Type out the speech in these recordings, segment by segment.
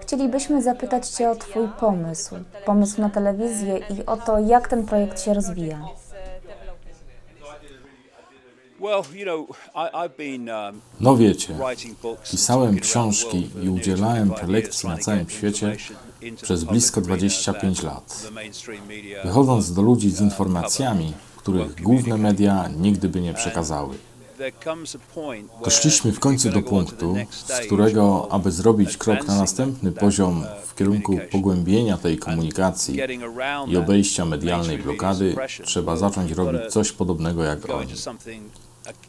Chcielibyśmy zapytać Cię o Twój pomysł, pomysł na telewizję i o to, jak ten projekt się rozwija. Um, No wiecie, pisałem książki i udzielałem 25 prelekcji na całym świecie przez blisko public arena 25 that lat. Wychodząc do ludzi z uh, informacjami, których główne media nigdy by nie przekazały. Doszliśmy w końcu do punktu, z którego, aby zrobić krok na następny poziom w kierunku pogłębienia tej komunikacji i obejścia medialnej blokady, trzeba zacząć robić coś podobnego jak oni.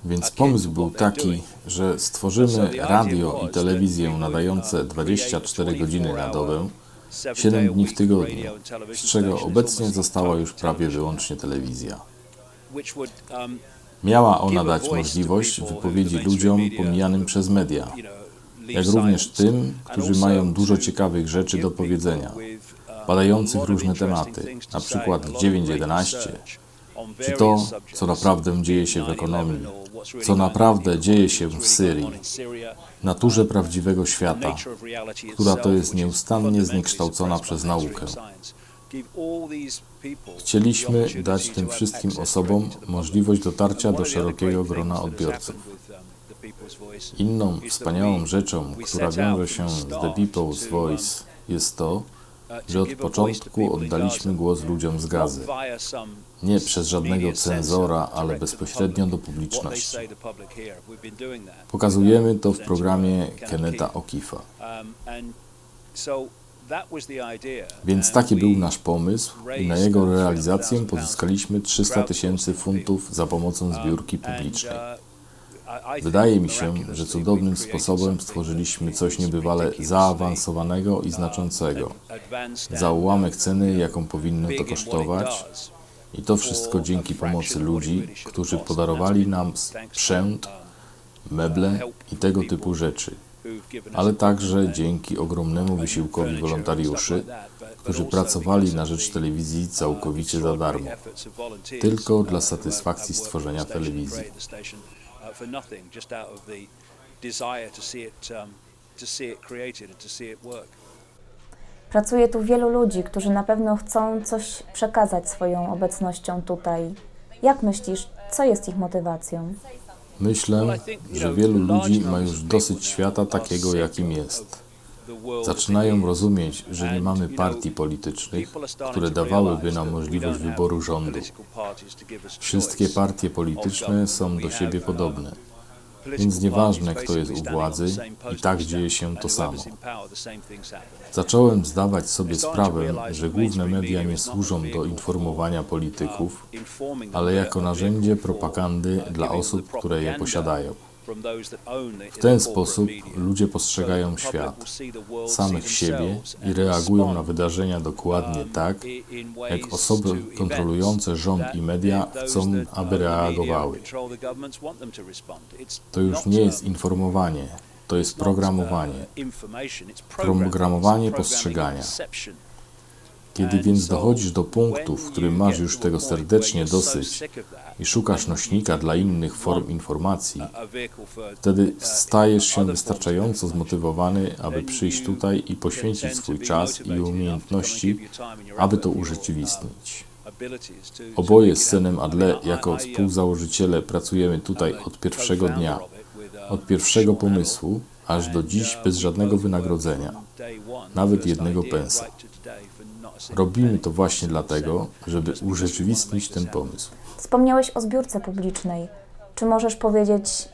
Więc pomysł był taki, że stworzymy radio i telewizję nadające 24 godziny na dobę, 7 dni w tygodniu, z czego obecnie została już prawie wyłącznie telewizja. Miała ona dać możliwość wypowiedzi ludziom pomijanym przez media, jak również tym, którzy mają dużo ciekawych rzeczy do powiedzenia, badających różne tematy, na przykład 9.11, czy to, co naprawdę dzieje się w ekonomii, co naprawdę dzieje się w Syrii, naturze prawdziwego świata, która to jest nieustannie zniekształcona przez naukę. Chcieliśmy dać tym wszystkim osobom możliwość dotarcia do szerokiego grona odbiorców. Inną wspaniałą rzeczą, która wiąże się z The People's Voice, jest to, że od początku oddaliśmy głos ludziom z Gazy. Nie przez żadnego cenzora, ale bezpośrednio do publiczności. Pokazujemy to w programie Keneta O'Keefe'a. Więc taki był nasz pomysł i na jego realizację pozyskaliśmy 300 tysięcy funtów za pomocą zbiórki publicznej. Wydaje mi się, że cudownym sposobem stworzyliśmy coś niebywale zaawansowanego i znaczącego. Za ułamek ceny, jaką powinno to kosztować, i to wszystko dzięki pomocy ludzi, którzy podarowali nam sprzęt, meble i tego typu rzeczy, ale także dzięki ogromnemu wysiłkowi wolontariuszy, którzy pracowali na rzecz telewizji całkowicie za darmo, tylko dla satysfakcji stworzenia telewizji. Pracuje tu wielu ludzi, którzy na pewno chcą coś przekazać swoją obecnością tutaj. Jak myślisz, co jest ich motywacją? Myślę, że wielu ludzi ma już dosyć świata takiego, jakim jest. Zaczynają rozumieć, że nie mamy partii politycznych, które dawałyby nam możliwość wyboru rządu. Wszystkie partie polityczne są do siebie podobne, więc nieważne kto jest u władzy, i tak dzieje się to samo. Zacząłem zdawać sobie sprawę, że główne media nie służą do informowania polityków, ale jako narzędzie propagandy dla osób, które je posiadają. W ten sposób ludzie postrzegają świat, samych siebie i reagują na wydarzenia dokładnie tak, jak osoby kontrolujące rząd i media chcą, aby reagowały. To już nie jest informowanie, to jest programowanie. Programowanie postrzegania. Kiedy więc dochodzisz do punktu, w którym masz już tego serdecznie dosyć i szukasz nośnika dla innych form informacji, wtedy stajesz się wystarczająco zmotywowany, aby przyjść tutaj i poświęcić swój czas i umiejętności, aby to urzeczywistnić. Oboje z Senem Adle jako współzałożyciele pracujemy tutaj od pierwszego dnia, od pierwszego pomysłu, aż do dziś bez żadnego wynagrodzenia, nawet jednego pensa. Robimy to właśnie dlatego, żeby urzeczywistnić ten pomysł. Wspomniałeś o zbiórce publicznej. Czy możesz powiedzieć,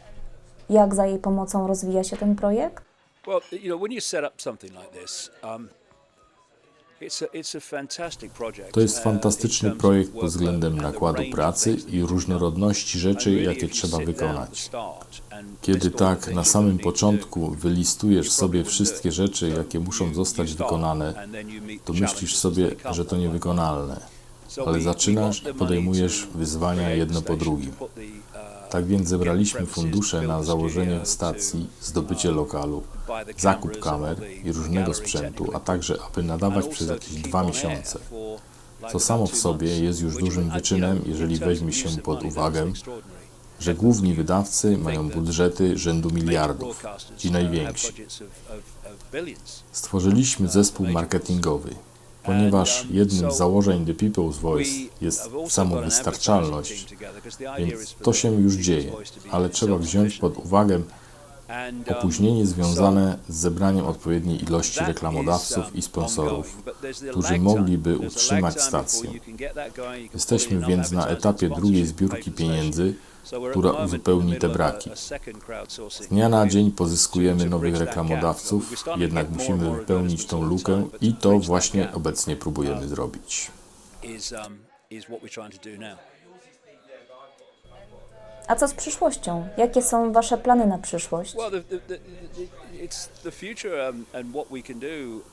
jak za jej pomocą rozwija się ten projekt? Well, you know, when you set up something like this, um, To jest uh, fantastyczny projekt pod workload względem nakładu pracy i różnorodności rzeczy, jakie trzeba wykonać. Kiedy tak na samym początku wylistujesz sobie wszystkie rzeczy, jakie muszą zostać wykonane, to myślisz sobie, że to niewykonalne. Ale zaczynasz i podejmujesz wyzwania jedno po drugim. Tak więc zebraliśmy fundusze na założenie stacji, zdobycie lokalu, zakup kamer i różnego sprzętu, a także aby nadawać przez jakieś dwa miesiące. Co samo w sobie jest już dużym wyczynem, jeżeli weźmie się pod uwagę, że główni wydawcy mają budżety rzędu miliardów, ci najwięksi. Stworzyliśmy zespół marketingowy, ponieważ jednym z założeń The People's Voice jest samowystarczalność, więc to się już dzieje, ale trzeba wziąć pod uwagę opóźnienie związane z zebraniem odpowiedniej ilości reklamodawców i sponsorów, którzy mogliby utrzymać stację. Jesteśmy więc na etapie drugiej zbiórki pieniędzy, która uzupełni te braki. Z dnia na dzień pozyskujemy nowych reklamodawców, jednak musimy wypełnić tą lukę i to właśnie obecnie próbujemy zrobić. A co z przyszłością? Jakie są Wasze plany na przyszłość? Um.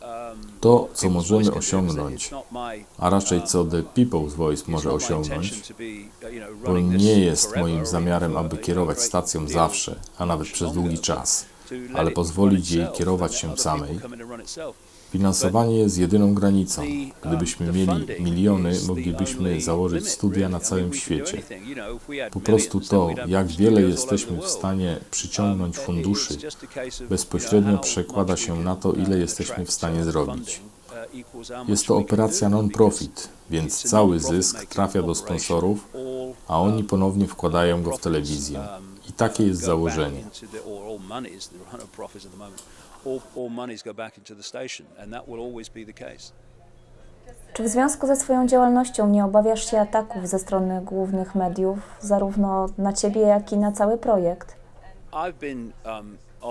Um, To, co możemy osiągnąć, a raczej um, co The People's Voice może osiągnąć, this nie jest moim zamiarem, aby kierować stacją zawsze, a nawet przez długi czas, ale pozwolić jej kierować się samej. Finansowanie jest jedyną granicą. Gdybyśmy mieli miliony, moglibyśmy założyć studia na całym świecie. Po prostu to, jak wiele jesteśmy w stanie przyciągnąć funduszy, bezpośrednio przekłada się na to, ile jesteśmy w stanie zrobić. Jest to operacja non-profit, więc cały zysk trafia do sponsorów, a oni ponownie wkładają go w telewizję. I takie jest założenie. All. All, monies go back into the station, and that will always be the case. Czy w związku ze swoją działalnością nie obawiasz się ataków ze strony głównych mediów, zarówno na Ciebie, jak i na cały projekt? Um,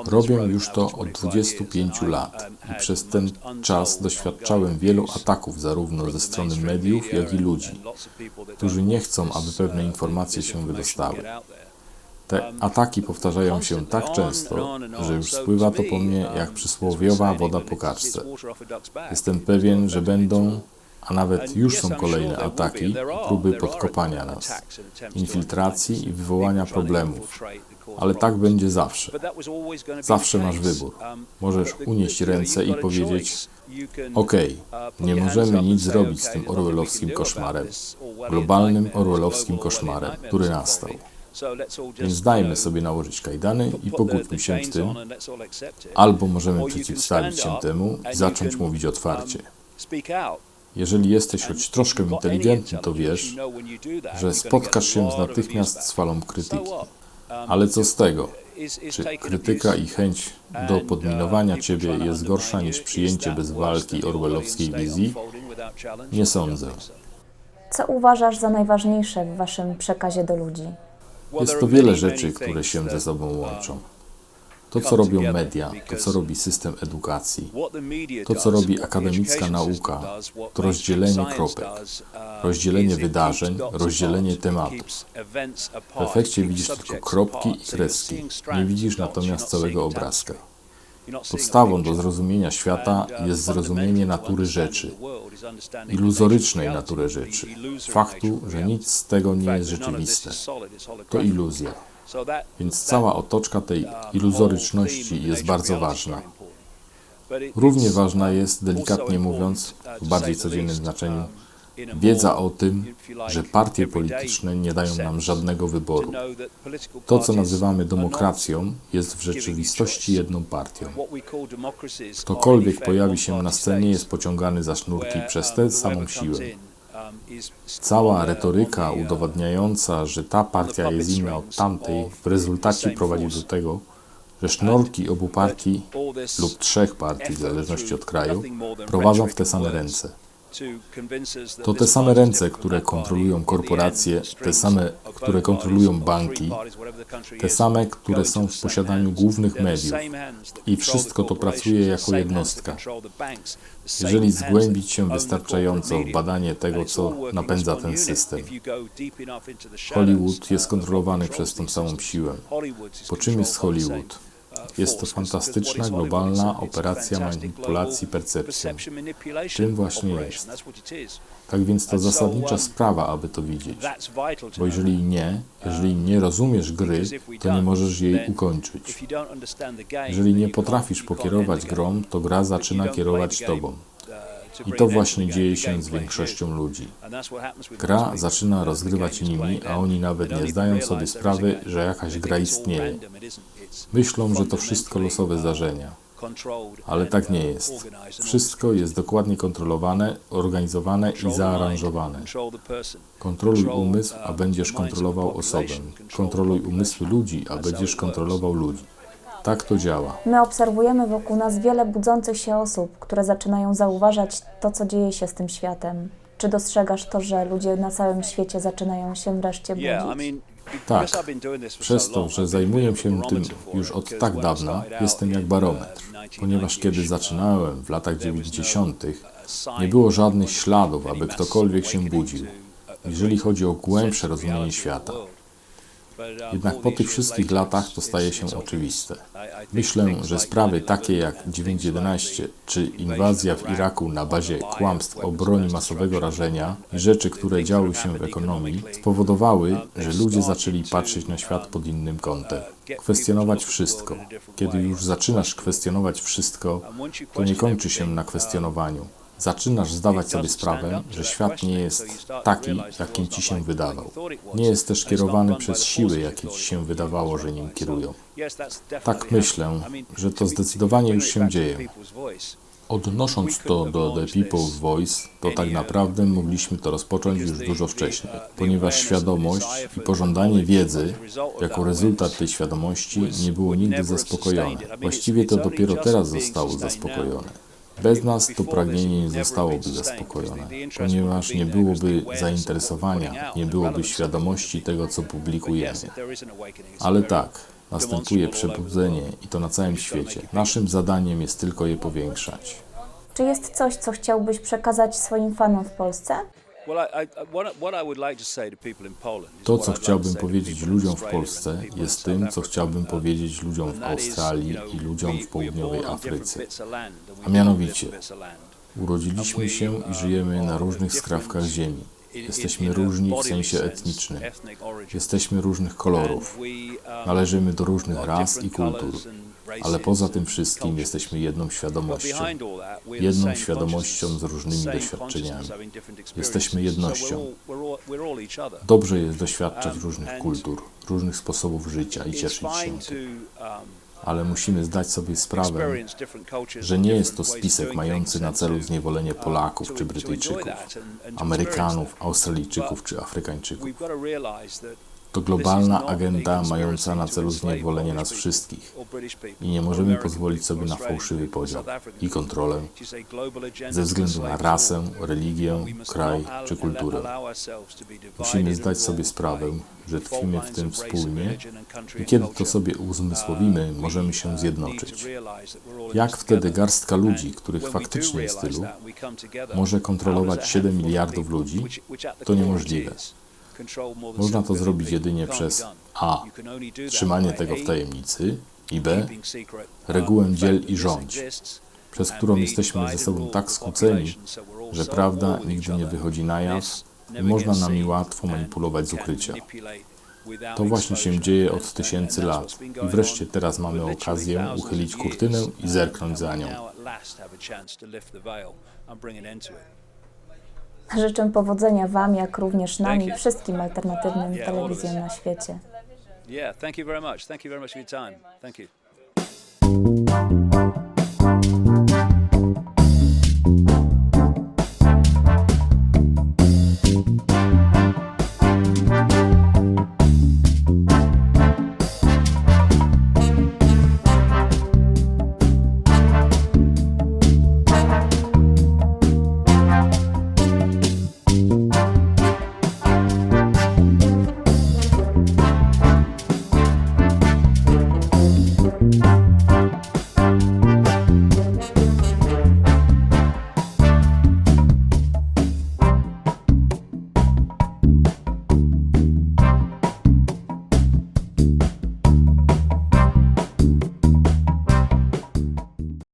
Robię już to 25 od 25 years, and I, lat i przez ten czas doświadczałem wielu ataków zarówno ze strony mediów, jak i ludzi, którzy nie chcą, aby uh, pewne this informacje się wydostały. Te ataki powtarzają się tak często, że już spływa to po mnie jak przysłowiowa woda po kaczce. Jestem pewien, że będą, a nawet już są kolejne ataki próby podkopania nas, infiltracji i wywołania problemów. Ale tak będzie zawsze. Zawsze masz wybór. Możesz unieść ręce i powiedzieć: Okej, nie możemy nic zrobić z tym orwellowskim koszmarem, globalnym orwellowskim koszmarem, który nastał. Więc dajmy sobie nałożyć kajdany i pogódźmy się w tym, albo możemy przeciwstawić się temu i zacząć mówić otwarcie. Jeżeli jesteś choć troszkę inteligentny, to wiesz, że spotkasz się z natychmiast z falą krytyki. Ale co z tego? Czy krytyka i chęć do podminowania ciebie jest gorsza niż przyjęcie bez walki orwellowskiej wizji? Nie sądzę. Co uważasz za najważniejsze w Waszym przekazie do ludzi? Jest to wiele rzeczy, które się ze sobą łączą. To, co robią media, to, co robi system edukacji, To, co robi akademicka nauka, to rozdzielenie kropek, rozdzielenie wydarzeń, rozdzielenie tematów. W efekcie widzisz tylko kropki i kreski, nie widzisz natomiast całego obrazka. Podstawą do zrozumienia świata jest zrozumienie natury rzeczy, iluzorycznej natury rzeczy, faktu, że nic z tego nie jest rzeczywiste. To iluzja. Więc cała otoczka tej iluzoryczności jest bardzo ważna. Równie ważna jest, delikatnie mówiąc, w bardziej codziennym znaczeniu, wiedza o tym, że partie polityczne nie dają nam żadnego wyboru. To, co nazywamy demokracją, jest w rzeczywistości jedną partią. Ktokolwiek pojawi się na scenie, jest pociągany za sznurki przez tę samą siłę. Cała retoryka udowadniająca, że ta partia jest inna od tamtej, w rezultacie prowadzi do tego, że sznurki obu partii lub trzech partii, w zależności od kraju, prowadzą w te same ręce. To te same ręce, które kontrolują korporacje, te same, które kontrolują banki, te same, które są w posiadaniu głównych mediów. I wszystko to pracuje jako jednostka. Jeżeli zgłębić się wystarczająco w badanie tego, co napędza ten system, Hollywood jest kontrolowany przez tą samą siłę. Po czym jest Hollywood? Jest to fantastyczna, globalna operacja manipulacji percepcją. Tym właśnie jest. Tak więc to zasadnicza sprawa, aby to widzieć. Bo jeżeli nie, jeżeli nie rozumiesz gry, to nie możesz jej ukończyć. Jeżeli nie potrafisz pokierować grą, to gra zaczyna kierować tobą. I to właśnie dzieje się z większością ludzi. Gra zaczyna rozgrywać nimi, a oni nawet nie zdają sobie sprawy, że jakaś gra istnieje. Myślą, że to wszystko losowe zdarzenia. Ale tak nie jest. Wszystko jest dokładnie kontrolowane, organizowane i zaaranżowane. Kontroluj umysł, a będziesz kontrolował osobę. Kontroluj umysły ludzi, a będziesz kontrolował ludzi. Tak to działa. My obserwujemy wokół nas wiele budzących się osób, które zaczynają zauważać to, co dzieje się z tym światem. Czy dostrzegasz to, że ludzie na całym świecie zaczynają się wreszcie budzić? Tak, przez to, że zajmuję się tym już od tak dawna, jestem jak barometr. Ponieważ kiedy zaczynałem w latach 90., nie było żadnych śladów, aby ktokolwiek się budził, jeżeli chodzi o głębsze rozumienie świata. Jednak po tych wszystkich latach to staje się oczywiste. Myślę, że sprawy takie jak 9.11 czy inwazja w Iraku na bazie kłamstw o broni masowego rażenia i rzeczy, które działy się w ekonomii, spowodowały, że ludzie zaczęli patrzeć na świat pod innym kątem. Kwestionować wszystko. Kiedy już zaczynasz kwestionować wszystko, to nie kończy się na kwestionowaniu. Zaczynasz zdawać sobie sprawę, że świat nie jest taki, jakim ci się wydawał. Nie jest też kierowany przez siły, jakie ci się wydawało, że nim kierują. Tak myślę, że to zdecydowanie już się dzieje. Odnosząc to do The People's Voice, to tak naprawdę mogliśmy to rozpocząć już dużo wcześniej, ponieważ świadomość i pożądanie wiedzy jako rezultat tej świadomości nie było nigdy zaspokojone. Właściwie to dopiero teraz zostało zaspokojone. Bez nas to pragnienie nie zostałoby zaspokojone, ponieważ nie byłoby zainteresowania, nie byłoby świadomości tego, co publikujemy. Ale tak, następuje przebudzenie i to na całym świecie. Naszym zadaniem jest tylko je powiększać. Czy jest coś, co chciałbyś przekazać swoim fanom w Polsce? To, co chciałbym powiedzieć ludziom w Polsce, jest tym, co chciałbym powiedzieć ludziom w Australii i ludziom w południowej Afryce. A mianowicie, urodziliśmy się i żyjemy na różnych skrawkach ziemi. Jesteśmy różni w sensie etnicznym. Jesteśmy różnych kolorów. Należymy do różnych ras i kultur. Ale poza tym wszystkim jesteśmy jedną świadomością. Jedną świadomością z różnymi doświadczeniami. Jesteśmy jednością. Dobrze jest doświadczać różnych kultur, różnych sposobów życia i cieszyć się tym. Ale musimy zdać sobie sprawę, że nie jest to spisek mający na celu zniewolenie Polaków czy Brytyjczyków, Amerykanów, Australijczyków czy Afrykańczyków. To globalna agenda mająca na celu zniewolenie nas wszystkich i nie możemy pozwolić sobie na fałszywy podział i kontrolę ze względu na rasę, religię, kraj czy kulturę. Musimy zdać sobie sprawę, że tkwimy w tym wspólnie i kiedy to sobie uzmysłowimy, możemy się zjednoczyć. Jak wtedy garstka ludzi, których faktycznie jest tylu, może kontrolować 7 miliardów ludzi? To niemożliwe. Można to zrobić jedynie przez a. trzymanie tego w tajemnicy i b. regułę dziel i rządź, przez którą jesteśmy ze sobą tak skłóceni, że prawda nigdy nie wychodzi na jaw i można nami łatwo manipulować z ukrycia. To właśnie się dzieje od tysięcy lat i wreszcie teraz mamy okazję uchylić kurtynę i zerknąć za nią. Życzę powodzenia Wam, jak również nam i wszystkim alternatywnym telewizjom na świecie. Yeah, thank you very much. Thank you very much for your time. Thank you.